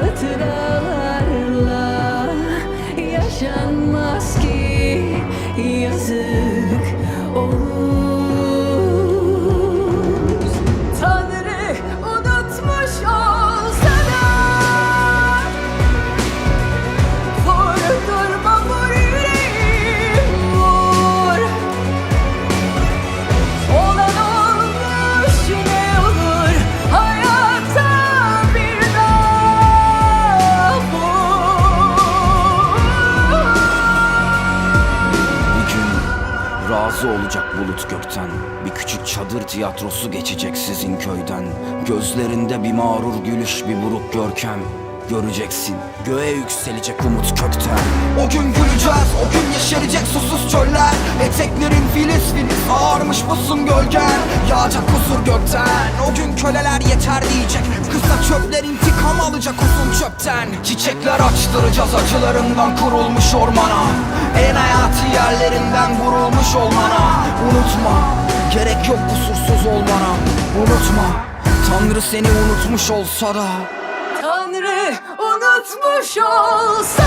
hatıralarla yaşanmaz ki yazık olur. Razı olacak bulut gökten. Bir küçük çadır tiyatrosu geçecek sizin köyden. Gözlerinde bir mağrur gülüş bir buruk görkem. Göreceksin göğe yükselecek umut kökten. O gün yeşerecek susuz çöller Eteklerin filiz filiz ağarmış musun gölgen. Yağacak huzur gökten O gün köleler yeter diyecek. Kısa çöpler intikam alacak uzun çöpten. Çiçekler açtıracağız acılarından kurulmuş ormana. En hayati yerlerinden vurulmuş olmana. Unutma gerek yok kusursuz olmana. Unutma Tanrı seni unutmuş olsa da. Tanrı unutmuş olsa